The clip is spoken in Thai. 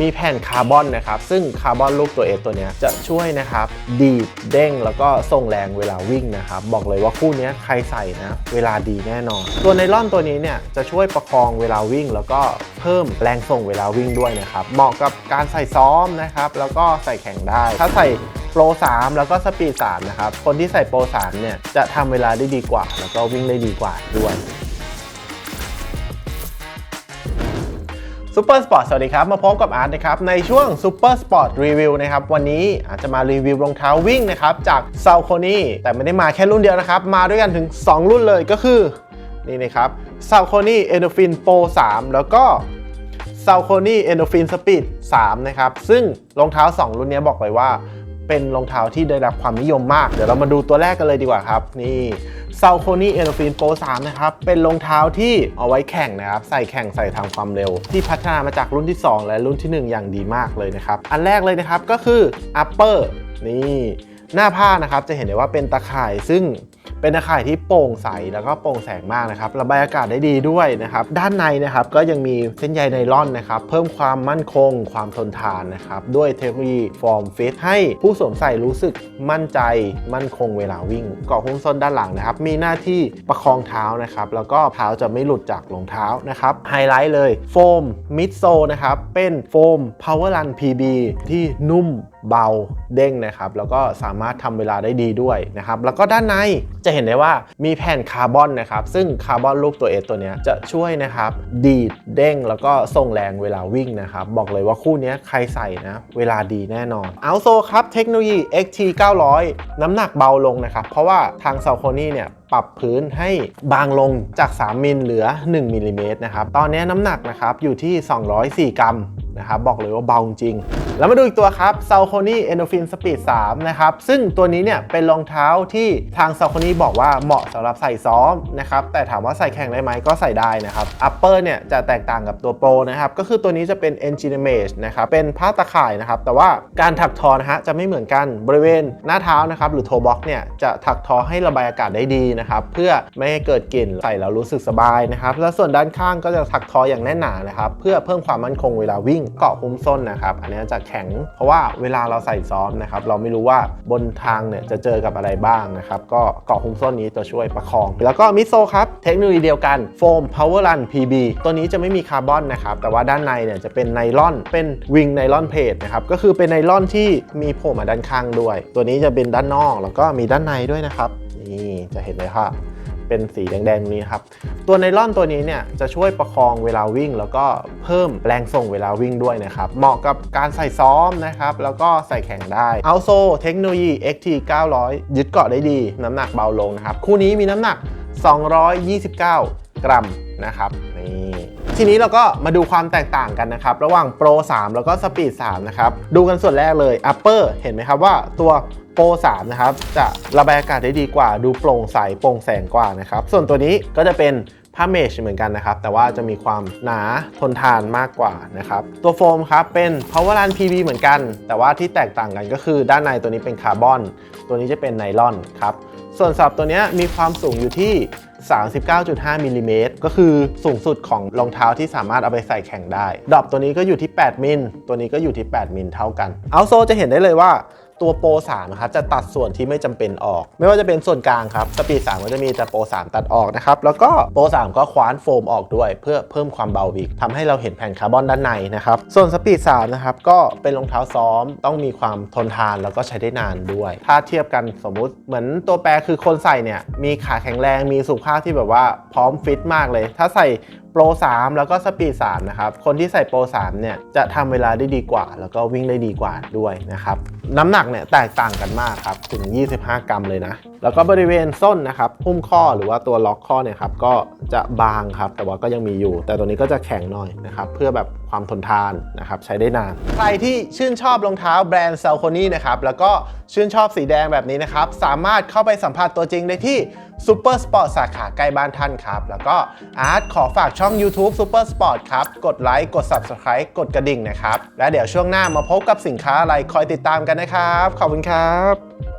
มีแผ่นคาร์บอนนะครับ ซึ่งคาร์บอนรูปตัว S ตัวนี้จะช่วยนะครับ ดีดเด้งแล้วก็ส่งแรงเวลาวิ่งนะครับ บอกเลยว่าคู่นี้ใครใส่นะ เวลาดีแน่นอน ตัวไนล่อนตัวนี้เนี่ยจะช่วยประคองเวลาวิ่ง แล้วก็เพิ่มแรงส่งเวลาวิ่งด้วยนะครับ เหมาะกับการใส่ซ้อมนะครับ แล้วก็ใส่แข่งได้ ถ้าใส่โปร 3 แล้วก็สปีด 3 นะครับ คนที่ใส่โปร 3 เนี่ย จะทำเวลาได้ดีกว่า แล้วก็วิ่งได้ดีกว่าด้วย ซูเปอร์สปอร์ตสวัสดีครับ มาพบกับอาร์ตนะครับ ในช่วงซูเปอร์สปอร์ตรีวิวนะครับ วันนี้อาจจะมารีวิวรองเท้าวิ่งนะครับ จากซา c o นีแต่ไม่ได้มาแค่รุ่นเดียวนะครับ มาด้วยกันถึง 2 รุ่นเลยก็คือ นี่นะครับซา c o นี Endorphin Pro 3แล้วก็ซา c o นี Endorphin Speed 3นะครับ ซึ่งรองเท้า 2 รุ่นนี้บอกเลยว่า เป็นรองเท้าที่ได้รับความนิยมมาก เดี๋ยวเรามาดูตัวแรกกันเลยดีกว่าครับ นี่ ซา c o นี Endorphin Pro 3 นะครับ เป็นรองเท้าที่เอาไว้แข่งนะครับ ใส่แข่งใส่ทางความเร็ว ที่พัฒนามาจากรุ่นที่ 2 และรุ่นที่ 1 อย่างดีมากเลยนะครับ อันแรกเลยนะครับก็คือ upper นี่ หน้าผ้านะครับจะเห็นได้ว่าเป็นตะข่ายซึ่ง เป็นตะข่ายที่โปร่งใสแล้วก็โปร่งแสงมากนะครับระบายอากาศได้ดีด้วยนะครับด้านในนะครับก็ยังมีเส้นใยไนล่อนนะครับเพิ่มความมั่นคง ความทนทานนะครับด้วยเทคโนโลยีฟอร์มฟิตให้ผู้สวมใส่รู้สึกมั่นใจ มั่นคงเวลาวิ่งเกาะหุ้มส้นด้านหลังนะครับมีหน้าที่ประคองเท้านะครับแล้วก็เท้าจะไม่หลุดจากรองเท้านะครับไฮไลท์เลยโฟมมิดโซนะครับเป็นโฟม Power Run PB ที่นุ่มเบา เด้งนะครับแล้วก็สามารถทำเวลาได้ดีด้วยนะครับแล้วก็ด้านในจะเห็นได้ว่ามีแผ่นคาร์บอนนะครับซึ่งคาร์บอนรูปตัว S ตัวนี้จะช่วยนะครับดีดเด้งแล้วก็ส่งแรงเวลาวิ่งนะครับบอกเลยว่าคู่นี้ใครใส่นะเวลาดีแน่นอนเอาโซครับเทคโนโลยี XT 900 น้ำหนักเบาลงนะครับเพราะว่าทาง s a l c o n y เนี่ยปรับพื้นให้บางลงจาก 3 มิลเหลือ 1 มิลลิเมตรนะครับ ตอนนี้น้ำหนักนะครับอยู่ที่ 204 กรัมนะครับ บอกเลยว่าเบาจริง แล้วมาดูอีกตัวครับ s a l c o n y Endorphin Speed 3 นะครับ ซึ่งตัวนี้เนี่ยเป็นรองเท้าที่ทาง s a l c o n y บอกว่าเหมาะสำหรับใส่ซ้อมนะครับ แต่ถามว่าใส่แข่งได้ไหมก็ใส่ได้นะครับ Upper เนี่ยจะแตกต่างกับตัว Pro นะครับ ก็คือตัวนี้จะเป็น Engine Mesh นะครับ เป็นผ้าตะข่ายนะครับ แต่ว่าการถักทอนะฮะจะไม่เหมือนกันบริเวณหน้าเท้านะครับหรือ toe box เนี่ยจะถักทอให้ระบายอากาศได้ดีนะครับเพื่อไม่ให้เกิดกลิ่นใส่แล้วรู้สึกสบายนะครับแล้วส่วนด้านข้างก็จะถักทออย่างแน่นหนานะครับเพื่อเพิ่มความมั่นคงเวลาวิ่งเกาะหุ้มส้นนะครับอันนี้จะแข็ง เพราะว่าเวลาเราใส่ซ้อมนะครับเราไม่รู้ว่าบนทางเนี่ยจะเจอกับอะไรบ้างนะครับก็เกาะหุ้มส้นนี้จะช่วยประคอง แล้วก็มิโซครับเทคโนโลยีเดียวกันโฟม Power Run PB ตัวนี้จะไม่มีคาร์บอนนะครับแต่ว่าด้านในเนี่ยจะเป็นไนลอนเป็นวิงไนลอนเพจนะครับก็คือเป็นไนลอนที่มีโผล่มาด้านข้างด้วย ตัวนี้จะเป็นด้านนอกแล้วก็มีด้านในด้วยนะครับนี่จะเห็นเลยค่ะเป็นสีแดงๆนี้ครับ ตัวไนล่อนตัวนี้เนี่ยจะช่วยประคองเวลาวิ่ง แล้วก็เพิ่มแรงส่งเวลาวิ่งด้วยนะครับ เหมาะกับการใส่ซ้อมนะครับ แล้วก็ใส่แข่งได้เอาโซเทคโนโลยี XT 900 ยึดเกาะได้ดี น้ำหนักเบาลงนะครับ คู่นี้มีน้ำหนัก 229 กรัมนะครับนี่ทีนี้เราก็มาดูความแตกต่างกันนะครับ ระหว่าง Pro 3 แล้วก็ Speed 3 นะครับ ดูกันส่วนแรกเลย Upper เห็นไหมครับว่าตัว Pro 3 นะครับ จะระบายอากาศได้ดีกว่า ดูโปร่งใสโปร่งแสงกว่านะครับ ส่วนตัวนี้ก็จะเป็น ผ้าเมชเหมือนกันนะครับ แต่ว่าจะมีความหนาทนทานมากกว่านะครับตัวโฟมครับเป็น Power Run PB เหมือนกัน แต่ว่าที่แตกต่างกันก็คือด้านในตัวนี้เป็นคาร์บอนตัวนี้จะเป็นไนลอนครับส่วนสับตัวนี้มีความสูงอยู่ที่ 39.5มิลลิเมตรก็คือสูงสุดของรองเท้าที่สามารถเอาไปใส่แข่งได้ ดอปตัวนี้ก็อยู่ที่ 8 มิล ตัวนี้ก็อยู่ที่ 8 มิลเท่ากัน เอาโซจะเห็นได้เลยว่าตัวโปร3นะครับจะตัดส่วนที่ไม่จำเป็นออก ไม่ว่าจะเป็นส่วนกลางครับสปีด3ก็จะมีแต่โปร3ตัดออกนะครับ แล้วก็โปร3ก็คว้านโฟมออกด้วย เพื่อเพิ่มความเบาอีกทำให้เราเห็นแผ่นคาร์บอนด้านในนะครับ ส่วนสปีด3นะครับก็เป็นรองเท้าซ้อมต้องมีความทนทานแล้วก็ใช้ได้นานด้วย ถ้าเทียบกันสมมุติเหมือนตัวแปรคือคนใส่เนี่ยมีขาแข็งแรงมีสุขภาพที่แบบว่าพร้อมฟิตมากเลย ถ้าใส่โปร 3 แล้วก็สปีด 3 นะครับ คนที่ใส่โปร 3 เนี่ย จะทำเวลาได้ดีกว่า แล้วก็วิ่งได้ดีกว่าด้วยนะครับ น้ำหนักเนี่ยแตกต่างกันมากครับ ถึง 25 กรัมเลยนะ แล้วก็บริเวณส้นนะครับหุ้มข้อหรือว่าตัวล็อกข้อเนี่ยครับก็ จะบางครับ แต่ว่าก็ยังมีอยู่ แต่ตัวนี้ก็จะแข็งหน่อยนะครับ เพื่อแบบความทนทานนะครับ ใช้ได้นาน ใครที่ชื่นชอบรองเท้าแบรนด์ s a l c o n y นะครับ แล้วก็ชื่นชอบสีแดงแบบนี้นะครับ สามารถเข้าไปสัมผัสตัวจริงได้ที่ Super Sport สาขาใกล้บ้านท่านครับ แล้วก็อาร์ตขอฝากช่อง YouTube Super Sport ครับ กดไลค์ กด Subscribe กดกระดิ่งนะครับ และเดี๋ยวช่วงหน้ามาพบกับสินค้าอะไรคอยติดตามกันนะครับ ขอบคุณครับ